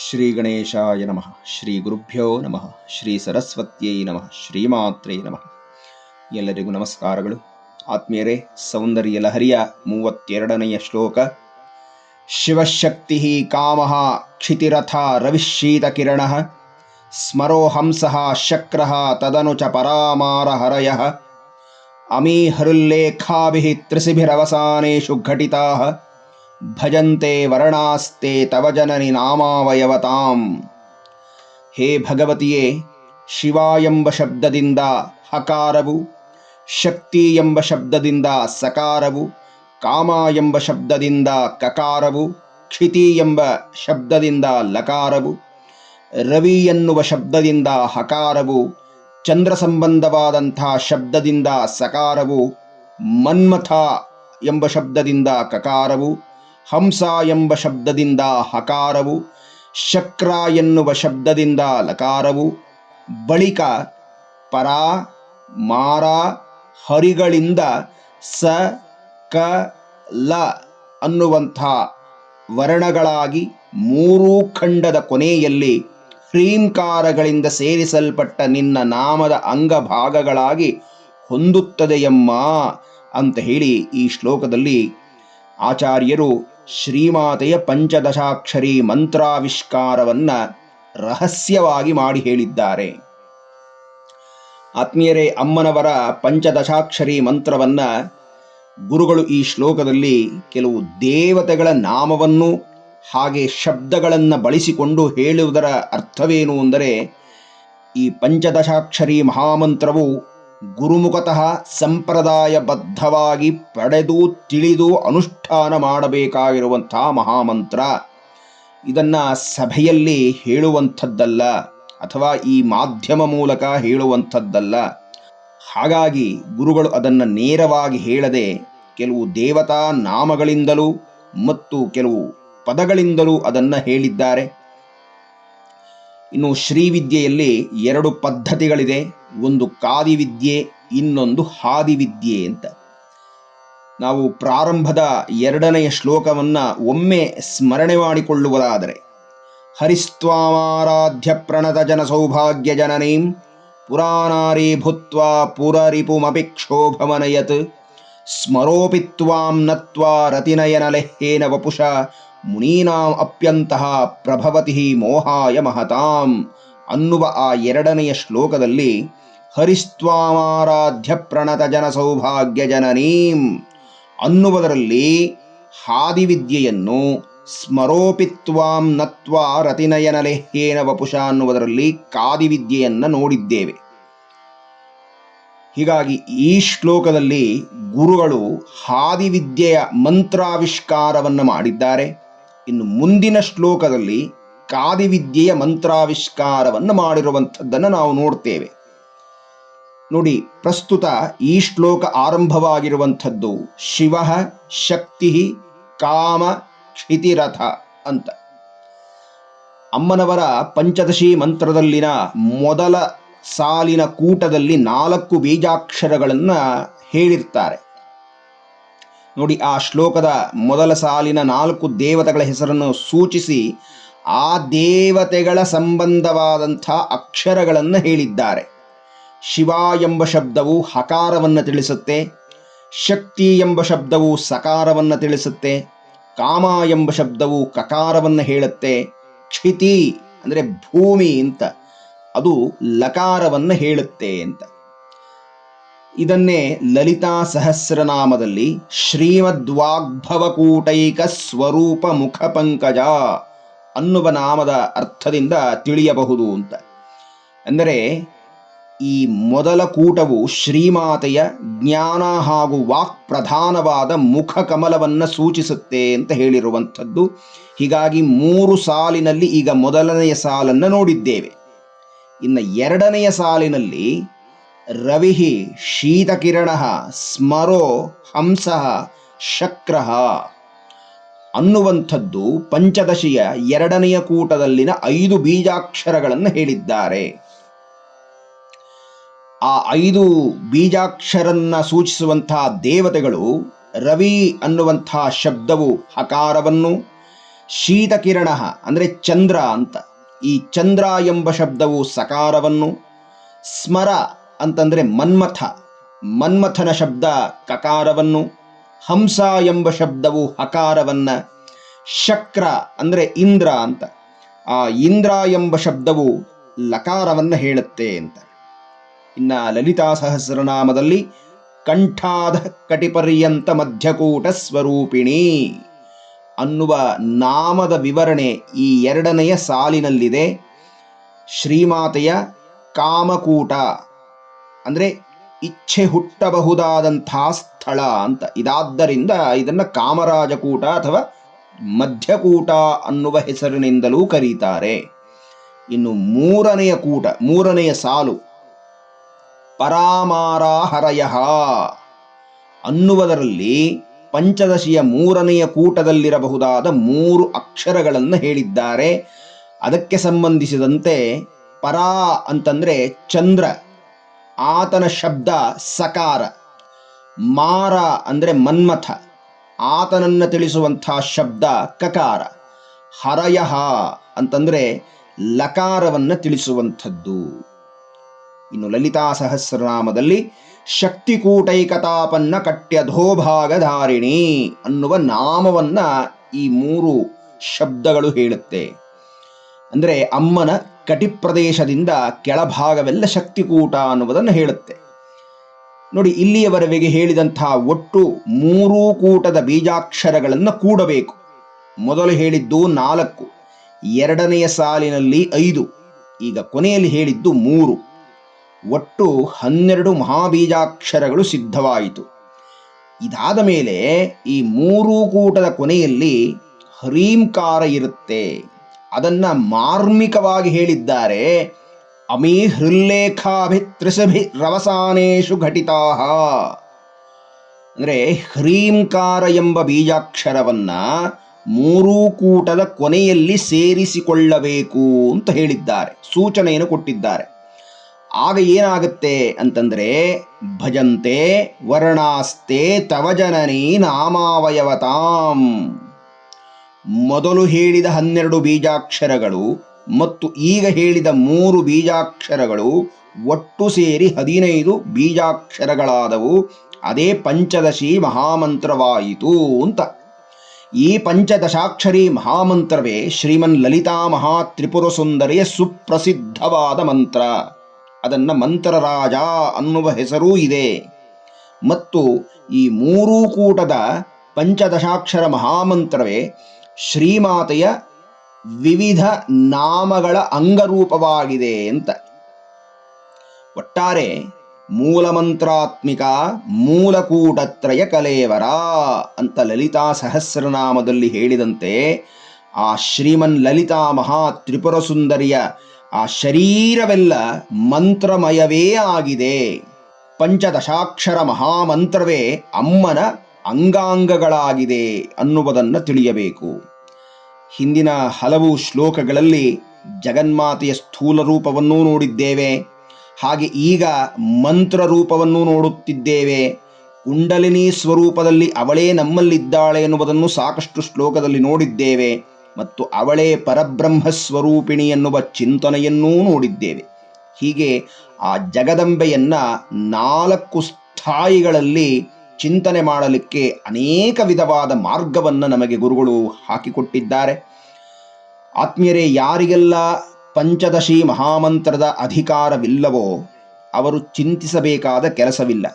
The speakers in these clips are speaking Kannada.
ಶ್ರೀ ಗಣೇಶಾಯ ನಮಃ ಶ್ರೀ ಗುರುಭ್ಯೋ ನಮಃ ಶ್ರೀ ಸರಸ್ವತ್ಯೈ ನಮಃ ಶ್ರೀಮಾತ್ರೇ ನಮಃ ಎಲ್ಲರಿಗೂ ನಮಸ್ಕಾರಗಳು. ಆತ್ಮೀಯರೇ, ಸೌಂದರ್ಯ ಲಹರಿಯ ಮೂವತ್ತೆರಡನೆಯ ಶ್ಲೋಕ ಶಿವಶಕ್ತಿ ಕಾಮ ಕ್ಷಿತಿರಥ ರವಿಶೀತಕಿರಣ ಸ್ಮರೋ ಹಂಸ ಶಕ್ರ ತದನು ಚ ಪರಾಮಾರ ಹರಯ ಅಮೀಹರುಲ್ಲೇಖಾಭಿ ತ್ರಿಸಿಭಿರವಸಾನೇಶು ಘಟಿತಾ ಭಜಂತೆ ವರ್ಣಾಸ್ತೆ ತವ ಜನನಿ ನಾಮಾವಯವತಾಂ. ಹೇ ಭಗವತಿಯೇ ಶಿವ ಎಂಬ ಶಬ್ದದಿಂದ ಹಕಾರವು ಶಕ್ತಿ ಎಂಬ ಶಬ್ದದಿಂದ ಸಕಾರವು ಕಾಮ ಎಂಬ ಶಬ್ದದಿಂದ ಕಕಾರವು ಕ್ಷಿತಿ ಎಂಬ ಶಬ್ದದಿಂದ ಲಕಾರವು ರವಿ ಎನ್ನುವ ಶಬ್ದದಿಂದ ಹಕಾರವು ಚಂದ್ರ ಸಂಬಂಧವಾದಂಥ ಶಬ್ದದಿಂದ ಸಕಾರವು, ಮನ್ಮಥ ಎಂಬ ಶಬ್ದದಿಂದ ಕಕಾರವು ಹಂಸ ಎಂಬ ಶಬ್ದದಿಂದ ಹಕಾರವು, ಶಕ್ರ ಎನ್ನುವ ಶಬ್ದದಿಂದ ಲಕಾರವು, ಬಳಿಕ ಪರ, ಮಾರ, ಹರಿಗಳಿಂದ ಸ, ಕ, ಲ ಅನ್ನುವಂಥ ವರ್ಣಗಳಾಗಿ ಮೂರೂ ಖಂಡದ ಕೊನೆಯಲ್ಲಿ ಹ್ರೀಂಕಾರಗಳಿಂದ ಸೇರಿಸಲ್ಪಟ್ಟ ನಿನ್ನ ನಾಮದ ಅಂಗಭಾಗಗಳಾಗಿ ಹೊಂದುತ್ತದೆಯಮ್ಮ ಅಂತ ಹೇಳಿ ಈ ಶ್ಲೋಕದಲ್ಲಿ ಆಚಾರ್ಯರು ಶ್ರೀಮಾತೆಯ ಪಂಚದಶಾಕ್ಷರಿ ಮಂತ್ರಾವಿಷ್ಕಾರವನ್ನ ರಹಸ್ಯವಾಗಿ ಮಾಡಿ ಹೇಳಿದ್ದಾರೆ. ಆತ್ಮೀಯರೇ, ಅಮ್ಮನವರ ಪಂಚದಶಾಕ್ಷರಿ ಮಂತ್ರವನ್ನ ಗುರುಗಳು ಈ ಶ್ಲೋಕದಲ್ಲಿ ಕೆಲವು ದೇವತೆಗಳ ನಾಮವನ್ನು ಹಾಗೆ ಶಬ್ದಗಳನ್ನು ಬಳಸಿಕೊಂಡು ಹೇಳುವುದರ ಅರ್ಥವೇನು ಅಂದರೆ ಈ ಪಂಚದಶಾಕ್ಷರಿ ಮಹಾಮಂತ್ರವು ಗುರುಮುಖತಃ ಸಂಪ್ರದಾಯಬದ್ಧವಾಗಿ ಪಡೆದು ತಿಳಿದು ಅನುಷ್ಠಾನ ಮಾಡಬೇಕಾಗಿರುವಂಥ ಮಹಾಮಂತ್ರ. ಇದನ್ನ ಸಭೆಯಲ್ಲಿ ಹೇಳುವಂಥದ್ದಲ್ಲ, ಅಥವಾ ಈ ಮಾಧ್ಯಮ ಮೂಲಕ ಹೇಳುವಂಥದ್ದಲ್ಲ. ಹಾಗಾಗಿ ಗುರುಗಳು ಅದನ್ನು ನೇರವಾಗಿ ಹೇಳದೆ ಕೆಲವು ದೇವತಾ ನಾಮಗಳಿಂದಲೂ ಮತ್ತು ಕೆಲವು ಪದಗಳಿಂದಲೂ ಅದನ್ನು ಹೇಳಿದ್ದಾರೆ. ಇನ್ನು ಶ್ರೀವಿದ್ಯೆಯಲ್ಲಿ ಎರಡು ಪದ್ಧತಿಗಳಿದೆ. ಒಂದು ಕಾದಿವಿದ್ಯೆ ಇನ್ನೊಂದು ಹಾದಿವಿದ್ಯೆ ಅಂತ. ನಾವು ಪ್ರಾರಂಭದ ಎರಡನೆಯ ಶ್ಲೋಕವನ್ನು ಒಮ್ಮೆ ಸ್ಮರಣೆ ಮಾಡಿಕೊಳ್ಳುವುದಾದರೆ, ಹರಿಸ್ತ್ವಾಮಾರಾಧ್ಯ ಪ್ರಣತ ಜನ ಸೌಭಾಗ್ಯ ಜನನೀಂ ಪುರಾಣಾರಿ ಭೂತ್ವ ಪುರರಿಪುಮಪಿ ಕ್ಷೋಭಮನಯತ್ ಸ್ಮರೋಪಿ ತ್ವಾಂ ನತ್ವಾ ರತಿನಯನ ಲೆಹ್ಯೇನ ವಪುಷ ಮುನೀನಾಂ ಅಪ್ಯಂತಹ ಪ್ರಭವತಿ ಮೋಹಾಯ ಮಹತಾಂ. ಅನ್ನುವ ಆ ಎರಡನೆಯ ಶ್ಲೋಕದಲ್ಲಿ, ಹರಿಸ್ತ್ವಾಮಾರಾಧ್ಯ ಪ್ರಣತ ಜನ ಸೌಭಾಗ್ಯ ಜನನೀಂ ಅನ್ನುವುದರಲ್ಲಿ ಹಾದಿವಿದ್ಯೆಯನ್ನು ಸ್ಮರೋಪಿತ್ವಾಂ ನತ್ವ ರತಿನಯನ ಲೆಹ್ಯೇನ ವಪುಷ ಅನ್ನುವುದರಲ್ಲಿ ಕಾದಿವಿದ್ಯೆಯನ್ನು ನೋಡಿದ್ದೇವೆ. ಹೀಗಾಗಿ ಈ ಶ್ಲೋಕದಲ್ಲಿ ಗುರುಗಳು ಹಾದಿವಿದ್ಯೆಯ ಮಂತ್ರಾವಿಷ್ಕಾರವನ್ನು ಮಾಡಿದ್ದಾರೆ. ಇನ್ನು ಮುಂದಿನ ಶ್ಲೋಕದಲ್ಲಿ ಕಾದಿವಿದ್ಯೆಯ ಮಂತ್ರಾವಿಷ್ಕಾರವನ್ನು ಮಾಡಿರುವಂಥದ್ದನ್ನು ನಾವು ನೋಡ್ತೇವೆ. ನೋಡಿ, ಪ್ರಸ್ತುತ ಈ ಶ್ಲೋಕ ಆರಂಭವಾಗಿರುವಂಥದ್ದು ಶಿವ ಶಕ್ತಿ ಕಾಮ ಕ್ಷಿತಿರಥ ಅಂತ. ಅಮ್ಮನವರ ಪಂಚದಶಿ ಮಂತ್ರದಲ್ಲಿನ ಮೊದಲ ಸಾಲಿನ ಕೂಟದಲ್ಲಿ ನಾಲ್ಕು ಬೀಜಾಕ್ಷರಗಳನ್ನು ಹೇಳಿರ್ತಾರೆ. ನೋಡಿ, ಆ ಶ್ಲೋಕದ ಮೊದಲ ಸಾಲಿನ ನಾಲ್ಕು ದೇವತೆಗಳ ಹೆಸರನ್ನು ಸೂಚಿಸಿ, ಆ ದೇವತೆಗಳ ಸಂಬಂಧವಾದಂಥ ಅಕ್ಷರಗಳನ್ನು ಹೇಳಿದ್ದಾರೆ. ಶಿವ ಎಂಬ ಶಬ್ದವು ಹಕಾರವನ್ನು ತಿಳಿಸುತ್ತೆ, ಶಕ್ತಿ ಎಂಬ ಶಬ್ದವು ಸಕಾರವನ್ನು ತಿಳಿಸುತ್ತೆ, ಕಾಮ ಎಂಬ ಶಬ್ದವು ಕಕಾರವನ್ನು ಹೇಳುತ್ತೆ, ಕ್ಷಿತಿ ಅಂದರೆ ಭೂಮಿ ಅಂತ, ಅದು ಲಕಾರವನ್ನು ಹೇಳುತ್ತೆ ಅಂತ. ಇದನ್ನೇ ಲಲಿತಾ ಸಹಸ್ರನಾಮದಲ್ಲಿ ಶ್ರೀಮದ್ವಾಗ್ಭವಕೂಟೈಕ ಸ್ವರೂಪ ಮುಖ ಪಂಕಜ ಅನ್ನುವ ನಾಮದ ಅರ್ಥದಿಂದ ತಿಳಿಯಬಹುದು ಅಂತ. ಅಂದರೆ ಈ ಮೊದಲ ಕೂಟವು ಶ್ರೀಮಾತೆಯ ಜ್ಞಾನ ಹಾಗೂ ವಾಕ್ ಪ್ರಧಾನವಾದ ಮುಖ ಕಮಲವನ್ನು ಸೂಚಿಸುತ್ತೆ ಅಂತ ಹೇಳಿರುವಂಥದ್ದು. ಹೀಗಾಗಿ ಮೂರು ಸಾಲಿನಲ್ಲಿ ಈಗ ಮೊದಲನೆಯ ಸಾಲನ್ನು ನೋಡಿದ್ದೇವೆ. ಇನ್ನು ಎರಡನೆಯ ಸಾಲಿನಲ್ಲಿ ರವಿ ಶೀತಕಿರಣ ಸ್ಮರೋ ಹಂಸ ಶಕ್ರ. ಅನ್ನುವಂಥದ್ದು ಪಂಚದಶಿಯ ಎರಡನೆಯ ಕೂಟದಲ್ಲಿನ ಐದು ಬೀಜಾಕ್ಷರಗಳನ್ನು ಹೇಳಿದ್ದಾರೆ. ಆ ಐದು ಬೀಜಾಕ್ಷರನ್ನ ಸೂಚಿಸುವಂತಹ ದೇವತೆಗಳು ರವಿ ಅನ್ನುವಂತಹ ಶಬ್ದವು ಹಕಾರವನ್ನು, ಶೀತಕಿರಣ ಅಂದರೆ ಚಂದ್ರ ಅಂತ, ಈ ಚಂದ್ರ ಎಂಬ ಶಬ್ದವು ಸಕಾರವನ್ನು, ಸ್ಮರ ಅಂತಂದರೆ ಮನ್ಮಥ. ಮನ್ಮಥನ ಶಬ್ದ ಕಕಾರವನ್ನು, ಹಂಸ ಎಂಬ ಶಬ್ದವು ಹಕಾರವನ್ನು, ಶಕ್ರ ಅಂದರೆ ಇಂದ್ರ ಅಂತ. ಆ ಇಂದ್ರ ಎಂಬ ಶಬ್ದವು ಲಕಾರವನ್ನು ಹೇಳುತ್ತೆ ಅಂತ. ಇನ್ನ ಲಲಿತಾ ಸಹಸ್ರನಾಮದಲ್ಲಿ ಕಂಠಾದ ಕಟಿಪರ್ಯಂತ ಮಧ್ಯಕೂಟ ಸ್ವರೂಪಿಣಿ ಅನ್ನುವ ನಾಮದ ವಿವರಣೆ ಈ ಎರಡನೆಯ ಸಾಲಿನಲ್ಲಿದೆ. ಶ್ರೀಮಾತೆಯ ಕಾಮಕೂಟ. ಅಂದರೆ ಇಚ್ಛೆ ಹುಟ್ಟಬಹುದಾದಂಥ ಸ್ಥಳ ಅಂತ. ಇದಾದ್ದರಿಂದ ಇದನ್ನು ಕಾಮರಾಜಕೂಟ ಅಥವಾ ಮಧ್ಯಕೂಟ ಅನ್ನುವ ಹೆಸರಿನಿಂದಲೂ ಕರೀತಾರೆ. ಇನ್ನು ಮೂರನೆಯ ಕೂಟ, ಮೂರನೆಯ ಸಾಲು, ಪರಾಮಾರಾಹರಯ ಅನ್ನುವುದರಲ್ಲಿ ಪಂಚದಶಿಯ ಮೂರನೆಯ ಕೂಟದಲ್ಲಿರಬಹುದಾದ ಮೂರು ಅಕ್ಷರಗಳನ್ನು ಹೇಳಿದ್ದಾರೆ. ಅದಕ್ಕೆ ಸಂಬಂಧಿಸಿದಂತೆ ಪರಾ ಅಂತಂದ್ರೆ ಚಂದ್ರ. ಆತನ ಶಬ್ದ ಸಕಾರ, ಮಾರ ಅಂದರೆ ಮನ್ಮಥ, ಆತನನ್ನು ತಿಳಿಸುವಂಥ ಶಬ್ದ ಕಕಾರ, ಹರಯಹ ಅಂತಂದರೆ ಲಕಾರವನ್ನು ತಿಳಿಸುವಂಥದ್ದು. ಇನ್ನು ಲಲಿತಾ ಸಹಸ್ರನಾಮದಲ್ಲಿ ಶಕ್ತಿಕೂಟೈಕತಾಪನ್ನ ಕಟ್ಯಧೋಭಾಗಧಾರಿಣಿ ಅನ್ನುವ ನಾಮವನ್ನ ಈ ಮೂರು ಶಬ್ದಗಳು ಹೇಳುತ್ತೆ. ಅಂದರೆ ಅಮ್ಮನ ಕಟಿಪ್ರದೇಶದಿಂದ ಕೆಳಭಾಗವೆಲ್ಲ ಶಕ್ತಿಕೂಟ ಅನ್ನುವುದನ್ನು ಹೇಳುತ್ತೆ. ನೋಡಿ, ಇಲ್ಲಿಯವರೆಗೆ ಹೇಳಿದಂತಹ ಒಟ್ಟು ಮೂರೂ ಕೂಟದ ಬೀಜಾಕ್ಷರಗಳನ್ನು ಕೂಡಬೇಕು. ಮೊದಲು ಹೇಳಿದ್ದು ನಾಲ್ಕು, ಎರಡನೆಯ ಸಾಲಿನಲ್ಲಿ ಐದು, ಈಗ ಕೊನೆಯಲ್ಲಿ ಹೇಳಿದ್ದು ಮೂರು. ಒಟ್ಟು ಹನ್ನೆರಡು ಮಹಾಬೀಜಾಕ್ಷರಗಳು ಸಿದ್ಧವಾಯಿತು. ಇದಾದ ಮೇಲೆ ಈ ಮೂರೂ ಕೂಟದ ಕೊನೆಯಲ್ಲಿ ಹ್ರೀಂಕಾರ ಇರುತ್ತೆ. ಅದನ್ನ ಮಾರ್ಮಿಕವಾಗಿ ಹೇಳಿದ್ದಾರೆ. ಅಮೀ ಹೃಲ್ಲೇಖಾಭಿ ತ್ರಿಸಭಿ ರವಸಾನೇಶು ಘಟಿತಾ ಅಂದರೆ ಹ್ರೀಂಕಾರ ಎಂಬ ಬೀಜಾಕ್ಷರವನ್ನ ಮೂರೂ ಕೂಟದ ಕೊನೆಯಲ್ಲಿ ಸೇರಿಸಿಕೊಳ್ಳಬೇಕು ಅಂತ ಹೇಳಿದ್ದಾರೆ. ಸೂಚನೆಯನ್ನು ಕೊಟ್ಟಿದ್ದಾರೆ. ಆಗ ಏನಾಗುತ್ತೆ ಅಂತಂದ್ರೆ, ಭಜಂತೆ ವರ್ಣಾಸ್ತೆ ತವ ಜನನೀ ನಾಮಾವಯವತಾಂ. ಮೊದಲು ಹೇಳಿದ ಹನ್ನೆರಡು ಬೀಜಾಕ್ಷರಗಳು ಮತ್ತು ಈಗ ಹೇಳಿದ ಮೂರು ಬೀಜಾಕ್ಷರಗಳು ಒಟ್ಟು ಸೇರಿ ಹದಿನೈದು ಬೀಜಾಕ್ಷರಗಳಾದವು. ಅದೇ ಪಂಚದಶಿ ಮಹಾಮಂತ್ರವಾಯಿತು ಅಂತ. ಈ ಪಂಚದಶಾಕ್ಷರಿ ಮಹಾಮಂತ್ರವೇ ಶ್ರೀಮನ್ ಲಲಿತಾ ಮಹಾ ತ್ರಿಪುರ ಸುಂದರಿಯ ಸುಪ್ರಸಿದ್ಧವಾದ ಮಂತ್ರ. ಅದನ್ನ ಮಂತ್ರರಾಜ ಅನ್ನುವ ಹೆಸರೂ ಇದೆ. ಮತ್ತು ಈ ಮೂರೂ ಕೂಟದ ಪಂಚದಶಾಕ್ಷರ ಮಹಾಮಂತ್ರವೇ ಶ್ರೀಮಾತೆಯ ವಿವಿಧ ನಾಮಗಳ ಅಂಗರೂಪವಾಗಿದೆ ಅಂತ. ಒಟ್ಟಾರೆ ಮೂಲಮಂತ್ರಾತ್ಮಿಕ ಮೂಲಕೂಟತ್ರಯ ಕಲೇವರ ಅಂತ ಲಲಿತಾ ಸಹಸ್ರನಾಮದಲ್ಲಿ ಹೇಳಿದಂತೆ ಆ ಶ್ರೀಮನ್ ಲಲಿತಾ ಮಹಾ ತ್ರಿಪುರ ಸುಂದರಿಯ ಆ ಶರೀರವೆಲ್ಲ ಮಂತ್ರಮಯವೇ ಆಗಿದೆ. ಪಂಚದಶಾಕ್ಷರ ಮಹಾಮಂತ್ರವೇ ಅಮ್ಮನ ಅಂಗಾಂಗಗಳಾಗಿದೆ ಅನ್ನುವುದನ್ನು ತಿಳಿಯಬೇಕು. ಹಿಂದಿನ ಹಲವು ಶ್ಲೋಕಗಳಲ್ಲಿ ಜಗನ್ಮಾತೆಯ ಸ್ಥೂಲ ರೂಪವನ್ನೂ ನೋಡಿದ್ದೇವೆ. ಹಾಗೆ ಈಗ ಮಂತ್ರ ರೂಪವನ್ನು ನೋಡುತ್ತಿದ್ದೇವೆ. ಕುಂಡಲಿನಿ ಸ್ವರೂಪದಲ್ಲಿ ಅವಳೇ ನಮ್ಮಲ್ಲಿದ್ದಾಳೆ ಎನ್ನುವುದನ್ನು ಸಾಕಷ್ಟು ಶ್ಲೋಕದಲ್ಲಿ ನೋಡಿದ್ದೇವೆ. ಮತ್ತು ಅವಳೇ ಪರಬ್ರಹ್ಮ ಸ್ವರೂಪಿಣಿ ಎನ್ನುವ ಚಿಂತನೆಯನ್ನೂ ನೋಡಿದ್ದೇವೆ. ಹೀಗೆ ಆ ಜಗದಂಬೆಯನ್ನು ನಾಲ್ಕು ಸ್ಥಾಯಿಗಳಲ್ಲಿ ಚಿಂತನೆ ಮಾಡಲಿಕ್ಕೆ ಅನೇಕ ವಿಧವಾದ ಮಾರ್ಗವನ್ನು ನಮಗೆ ಗುರುಗಳು ಹಾಕಿಕೊಟ್ಟಿದ್ದಾರೆ. ಆತ್ಮೀಯರೇ, ಯಾರಿಗೆಲ್ಲ ಪಂಚದಶಿ ಮಹಾಮಂತ್ರದ ಅಧಿಕಾರವಿಲ್ಲವೋ ಅವರು ಚಿಂತಿಸಬೇಕಾದ ಕೆಲಸವಿಲ್ಲ.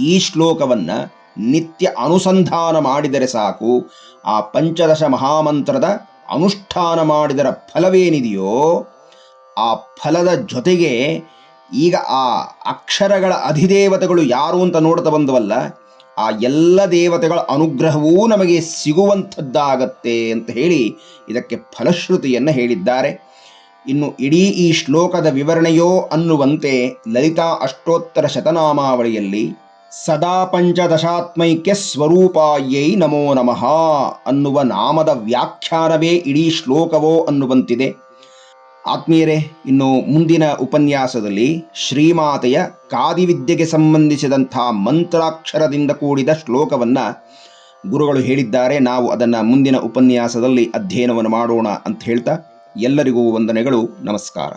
ಈ ಶ್ಲೋಕವನ್ನು ನಿತ್ಯ ಅನುಸಂಧಾನ ಮಾಡಿದರೆ ಸಾಕು. ಆ ಪಂಚದಶ ಮಹಾಮಂತ್ರದ ಅನುಷ್ಠಾನ ಮಾಡಿದರ ಫಲವೇನಿದೆಯೋ ಆ ಫಲದ ಜೊತೆಗೆ ಈಗ ಆ ಅಕ್ಷರಗಳ ಅಧಿದೇವತೆಗಳು ಯಾರು ಅಂತ ನೋಡ್ತಾ ಬಂದವಲ್ಲ, ಆ ಎಲ್ಲ ದೇವತೆಗಳ ಅನುಗ್ರಹವೂ ನಮಗೆ ಸಿಗುವಂಥದ್ದಾಗತ್ತೆ ಅಂತ ಹೇಳಿ ಇದಕ್ಕೆ ಫಲಶ್ರುತಿಯನ್ನು ಹೇಳಿದ್ದಾರೆ. ಇನ್ನು ಇಡೀ ಈ ಶ್ಲೋಕದ ವಿವರಣೆಯೋ ಅನ್ನುವಂತೆ ಲಲಿತಾ ಅಷ್ಟೋತ್ತರ ಶತನಾಮಾವಳಿಯಲ್ಲಿ, ಸದಾ ಪಂಚದಶಾತ್ಮೈಕ್ಯ ಸ್ವರೂಪಾಯೈ ನಮೋ ನಮಃ ಅನ್ನುವ ನಾಮದ ವ್ಯಾಖ್ಯಾನವೇ ಇಡೀ ಶ್ಲೋಕವೋ ಅನ್ನುವಂತಿದೆ. ಆತ್ಮೀಯರೇ, ಇನ್ನು ಮುಂದಿನ ಉಪನ್ಯಾಸದಲ್ಲಿ ಶ್ರೀಮಾತೆಯ ಕಾದಿವಿದ್ಯೆಗೆ ಸಂಬಂಧಿಸಿದಂಥ ಮಂತ್ರಾಕ್ಷರದಿಂದ ಕೂಡಿದ ಶ್ಲೋಕವನ್ನು ಗುರುಗಳು ಹೇಳಿದ್ದಾರೆ. ನಾವು ಅದನ್ನು ಮುಂದಿನ ಉಪನ್ಯಾಸದಲ್ಲಿ ಅಧ್ಯಯನವನ್ನು ಮಾಡೋಣ ಅಂತ ಹೇಳ್ತಾ ಎಲ್ಲರಿಗೂ ವಂದನೆಗಳು. ನಮಸ್ಕಾರ.